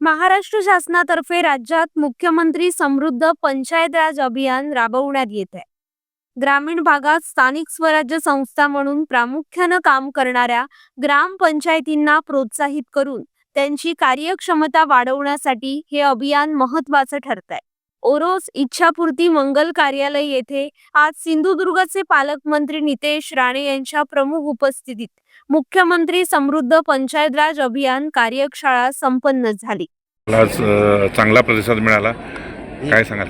महाराष्ट्र शासनातर्फे राज्यात मुख्यमंत्री समृद्ध पंचायत राज अभियान राबवण्यात येत आहे. ग्रामीण भागात स्थानिक स्वराज्य संस्था म्हणून प्रामुख्यानं काम करणाऱ्या ग्रामपंचायतींना प्रोत्साहित करून त्यांची कार्यक्षमता वाढवण्यासाठी हे अभियान महत्वाचं ठरत आहे ओरोस इच्छापूर्ती मंगल कार्यालय येथे आज सिंधुदुर्गचे पालकमंत्री नितेश राणे यांच्या प्रमुख उपस्थितीत मुख्यमंत्री समृद्ध पंचायत राज अभियान कार्यशाळा संपन्न झाली. चांगला प्रतिसाद मिळाला. काय सांगाल?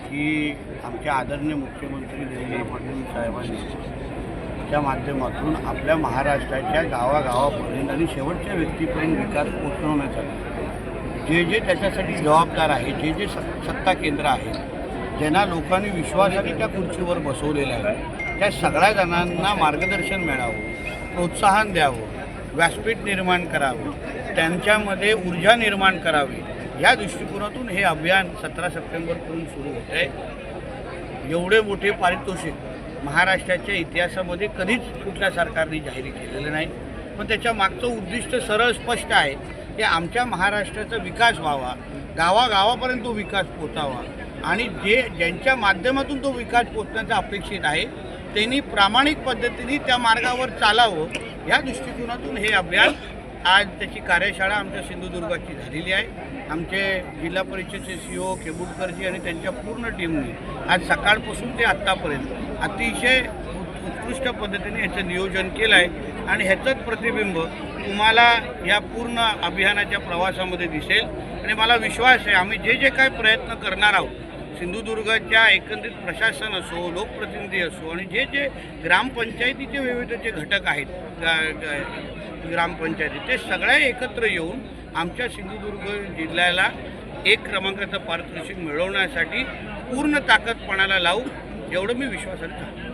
की आमच्या आदरणीय मुख्यमंत्री देवेंद्र फडणवीस साहेबांनी माध्यमातून आपल्या महाराष्ट्राच्या गावागावापर्यंत आणि शेवटच्या व्यक्तीपर्यंत विकास पोहोचवण्यासाठी जे जे त्याच्यासाठी जबाबदार आहे जे जे सत्ता केंद्र आहेत ज्यांना लोकांनी विश्वासाने त्या खुर्चीवर बसवलेलं आहे त्या सगळ्या जणांना मार्गदर्शन मिळावं प्रोत्साहन द्यावं व्यासपीठ निर्माण करावं त्यांच्यामध्ये ऊर्जा निर्माण करावी या दृष्टिकोनातून हे अभियान सतरा सप्टेंबरपासून सुरू होत आहे. एवढे मोठे पारितोषिक महाराष्ट्राच्या इतिहासामध्ये कधीच कुठल्या सरकारने जाहीर केलेलं नाही. पण त्याच्या मागचं उद्दिष्ट सरळ स्पष्ट आहे की आमच्या महाराष्ट्राचा विकास व्हावा गावागावापर्यंत तो विकास पोचावा. आणि जे ज्यांच्या माध्यमातून तो विकास पोचण्याचा अपेक्षित आहे त्यांनी प्रामाणिक पद्धतीने त्या मार्गावर चालावं या दृष्टिकोनातून हे अभियान आज त्याची कार्यशाळा आमच्या सिंधुदुर्गाची झालेली आहे. आमचे जिल्हा परिषदचे सी ओ केबुडकरजी आणि त्यांच्या पूर्ण टीमने आज सकाळपासून ते आत्तापर्यंत अतिशय उत्कृष्ट पद्धतीने याचं नियोजन केलं आहे आणि ह्याचंच प्रतिबिंब तुम्हाला या पूर्ण अभियानाच्या प्रवासामध्ये दिसेल. आणि मला विश्वास आहे आम्ही जे जे काही प्रयत्न करणार आहोत सिंधुदुर्गाच्या एकंदरीत प्रशासन असो लोकप्रतिनिधी असो आणि जे जे ग्रामपंचायतीचे विविध जे घटक आहेत ग्रामपंचायती ते सगळ्या एकत्र येऊन आमच्या सिंधुदुर्ग जिल्ह्याला एक क्रमांकाचं पारितोषिक मिळवण्यासाठी पूर्ण ताकदपणाला लावू एवढं मी विश्वासाने सांगतो.